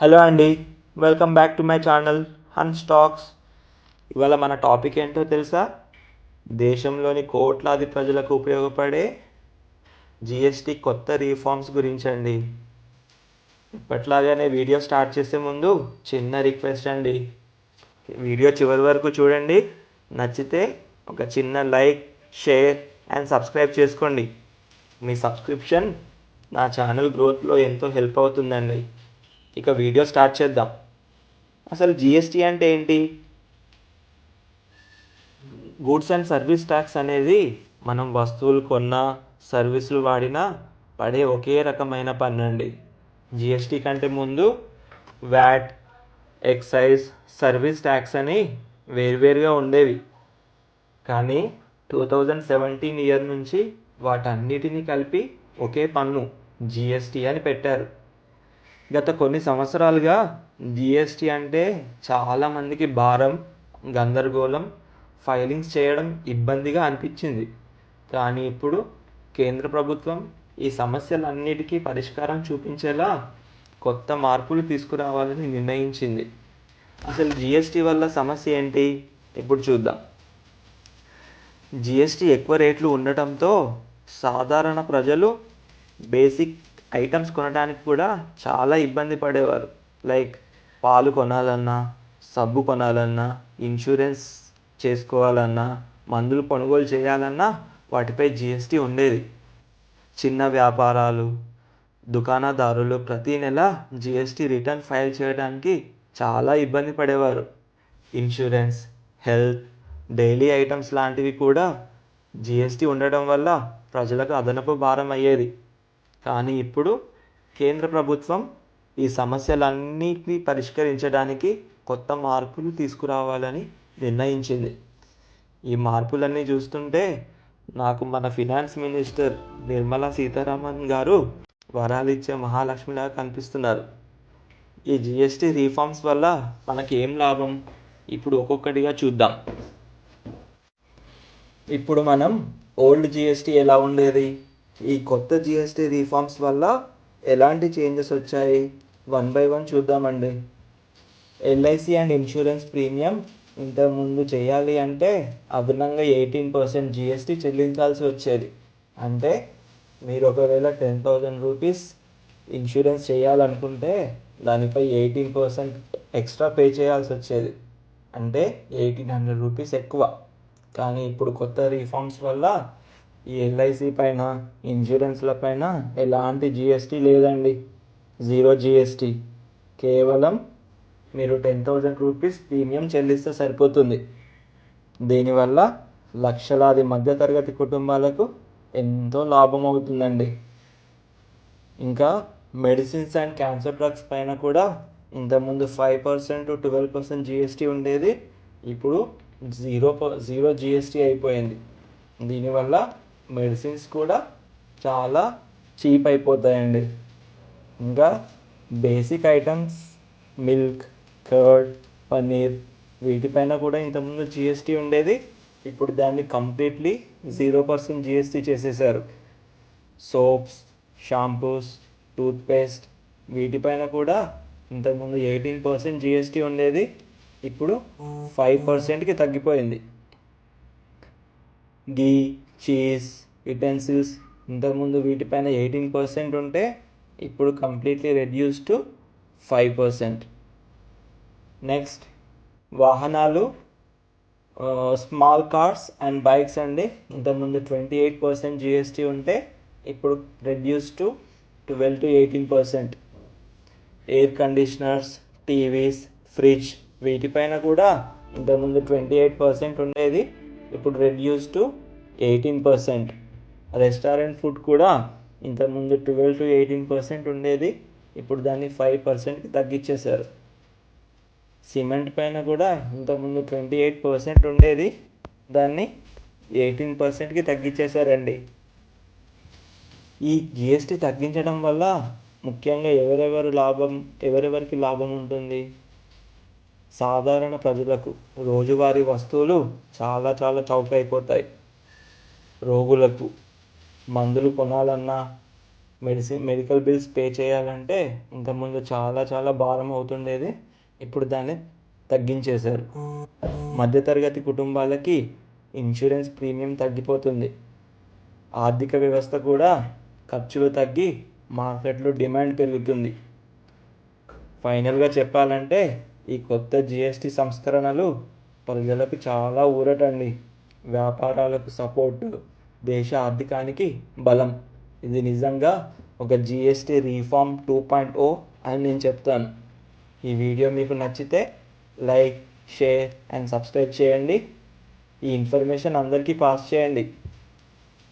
Hello అండి welcome back to my channel hun stocks ఇవాళ మన టాపిక్ ఏంటో తెలుసా? దేశంలోని కోట్లాది ప్రజలకు ఉపయోగపడే జిఎస్టి కొత్త రీఫార్మ్స్ గురించి అండి. ఇప్పట్లాగానే వీడియో స్టార్ట్ చేసే ముందు చిన్న రిక్వెస్ట్ అండి. వీడియో చివరి వరకు చూడండి. నచ్చితే ఒక చిన్న లైక్ షేర్ అండ్ సబ్స్క్రైబ్ చేసుకోండి. మీ సబ్స్క్రిప్షన్ నా ఛానల్ గ్రోత్లో ఎంతో హెల్ప్ అవుతుందండి. ఇక వీడియో స్టార్ట్ చేద్దాం. అసలు జిఎస్టీ అంటే ఏంటి? గూడ్స్ అండ్ సర్వీస్ ట్యాక్స్ అనేది మనం వస్తువులు కొన్నా సర్వీసులు వాడినా పడే ఒకే రకమైన పన్ను అండి జిఎస్టీ కంటే ముందు వ్యాట్ ఎక్సైజ్ సర్వీస్ ట్యాక్స్ అని వేరువేరుగా ఉండేవి. కానీ టూ థౌజండ్ సెవెంటీన్ ఇయర్ నుంచి వాటన్నిటిని కలిపి ఒకే పన్ను జిఎస్టీ అని పెట్టారు. గత కొన్ని సంవత్సరాలుగా జిఎస్టి అంటే చాలామందికి భారం గందరగోళం ఫైలింగ్స్ చేయడం ఇబ్బందిగా అనిపించింది. కానీ ఇప్పుడు కేంద్ర ప్రభుత్వం ఈ సమస్యలన్నిటికీ పరిష్కారం చూపించేలా కొత్త మార్పులు తీసుకురావాలని నిర్ణయించింది. అసలు జిఎస్టి వల్ల సమస్య ఏంటి? ఇప్పుడు చూద్దాం. జిఎస్టి ఎక్కువ రేట్లు ఉండటంతో సాధారణ ప్రజలు బేసిక్ ఐటమ్స్ కొనడానికి కూడా చాలా ఇబ్బంది పడేవారు. లైక్ పాలు కొనాలన్నా సబ్బు కొనాలన్నా ఇన్సూరెన్స్ చేసుకోవాలన్నా మందులు కొనుగోలు చేయాలన్నా వాటిపై జిఎస్టీ ఉండేది. చిన్న వ్యాపారాలు దుకాణదారులు ప్రతి నెల జిఎస్టీ రిటర్న్ ఫైల్ చేయడానికి చాలా ఇబ్బంది పడేవారు. ఇన్సూరెన్స్ హెల్త్ డైలీ ఐటమ్స్ లాంటివి కూడా జిఎస్టీ ఉండడం వల్ల ప్రజలకు అదనపు భారం అయ్యేది. కానీ ఇప్పుడు కేంద్ర ప్రభుత్వం ఈ సమస్యలన్నిటినీ పరిష్కరించడానికి కొత్త మార్పులు తీసుకురావాలని నిర్ణయించింది. ఈ మార్పులన్నీ చూస్తుంటే నాకు మన ఫినాన్స్ మినిస్టర్ నిర్మలా సీతారామన్ గారు వరాలిచ్చే మహాలక్ష్మిలాగా కనిపిస్తున్నారు. ఈ జిఎస్టీ రీఫార్మ్స్ వల్ల మనకి ఏం లాభం? ఇప్పుడు ఒక్కొక్కటిగా చూద్దాం. ఇప్పుడు మనం ఓల్డ్ జిఎస్టీ ఎలా ఉండేది? ఈ కొత్త జిఎస్టీ రీఫార్మ్స్ వల్ల ఎలాంటి చేంజెస్ వచ్చాయి? వన్ బై వన్ చూద్దామండి. ఎల్ఐసి అండ్ ఇన్సూరెన్స్ ప్రీమియం ఇంతకుముందు చేయాలి అంటే అదనంగా ఎయిటీన్ పర్సెంట్ జిఎస్టీ చెల్లించాల్సి వచ్చేది. అంటే మీరు ఒకవేళ టెన్ థౌజండ్ రూపీస్ ఇన్సూరెన్స్ చేయాలనుకుంటే దానిపై ఎయిటీన్ పర్సెంట్ ఎక్స్ట్రా పే చేయాల్సి వచ్చేది. అంటే ఎయిటీన్ హండ్రెడ్ రూపీస్ ఎక్కువ. కానీ ఇప్పుడు కొత్త రీఫార్మ్స్ వల్ల ఈ ఎల్ఐసి పైన ఇన్సూరెన్స్ల పైన ఎలాంటి జిఎస్టీ లేదండి. జీరో జిఎస్టీ కేవలం మీరు టెన్ థౌజండ్ రూపీస్ ప్రీమియం చెల్లిస్తే సరిపోతుంది. దీనివల్ల లక్షలాది మధ్యతరగతి కుటుంబాలకు ఎంతో లాభం అవుతుందండి ఇంకా మెడిసిన్స్ అండ్ క్యాన్సర్ డ్రగ్స్ పైన కూడా ఇంతకుముందు five percent twelve percent GST ఉండేది. ఇప్పుడు జీరో జీరో జిఎస్టీ అయిపోయింది. దీనివల్ల మెడిసిన్స్ కూడా చాలా చీప్ అయిపోతాయండి. ఇంకా basic items milk curd paneer వీటిపైన కూడా ఇంతకుముందు జిఎస్టీ ఉండేది. ఇప్పుడు దాన్ని కంప్లీట్లీ జీరో పర్సెంట్ జిఎస్టీ చేసేసారు. సోప్స్ షాంపూస్ టూత్పేస్ట్ వీటిపైన కూడా ఇంతకుముందు ఎయిటీన్ పర్సెంట్ జిఎస్టీ ఉండేది. ఇప్పుడు ఫైవ్ పర్సెంట్కి తగ్గిపోయింది. గీ చీజ్ యుటెన్సిల్స్ ఇంతకుముందు వీటిపైన ఎయిటీన్ పర్సెంట్ ఉంటే ఇప్పుడు completely reduce to five percent next వాహనాలు స్మాల్ కార్స్ అండ్ బైక్స్ అండి. ఇంతకుముందు ట్వంటీ ఎయిట్ పర్సెంట్ జిఎస్టీ ఉంటే ఇప్పుడు reduce to twelve to eighteen percent air conditioners TVs fridge వీటిపైన కూడా ఇంతకుముందు ట్వంటీ ఎయిట్ పర్సెంట్ ఉండేది. ఇప్పుడు reduce to eighteen percent. Restaurant food కూడా ఇంతకుముందు ట్వెల్వ్ టు ఎయిటీన్ పర్సెంట్ ఉండేది ఇప్పుడు దాన్ని ఫైవ్ పర్సెంట్కి తగ్గించేశారు. సిమెంట్ పైన కూడా ఇంతకుముందు ట్వంటీ ఎయిట్ పర్సెంట్ ఉండేది దాన్ని ఎయిటీన్ పర్సెంట్కి తగ్గించేశారండి. ఈ జిఎస్టీ తగ్గించడం వల్ల ముఖ్యంగా ఎవరెవరు లాభం ఎవరెవరికి లాభం ఉంటుంది? సాధారణ ప్రజలకు రోజువారీ వస్తువులు చాలా చాలా చౌక అయిపోతాయి రోగులకు మందులు కొనాలన్నా మెడిసిన్ మెడికల్ బిల్స్ పే చేయాలంటే ఇంతకుముందు చాలా చాలా భారం అవుతుండేది. ఇప్పుడు దాన్ని తగ్గించేశారు. మధ్యతరగతి కుటుంబాలకి ఇన్సూరెన్స్ ప్రీమియం తగ్గిపోతుంది. ఆర్థిక వ్యవస్థ కూడా ఖర్చులు తగ్గి మార్కెట్లో డిమాండ్ పెరుగుతుంది. ఫైనల్గా చెప్పాలంటే ఈ కొత్త జిఎస్టి సంస్కరణలు ప్రజలకు చాలా ఊరటండి. వ్యాపారాలకు సపోర్టు. దేశ ఆర్థికానికి బలం. ఇది నిజంగా ఒక GST reform two point O అని నేను చెప్తాను. ఈ వీడియో మీకు నచ్చితే లైక్ షేర్ అండ్ సబ్స్క్రైబ్ చేయండి. ఈ ఇన్ఫర్మేషన్ అందరికీ పాస్ చేయండి.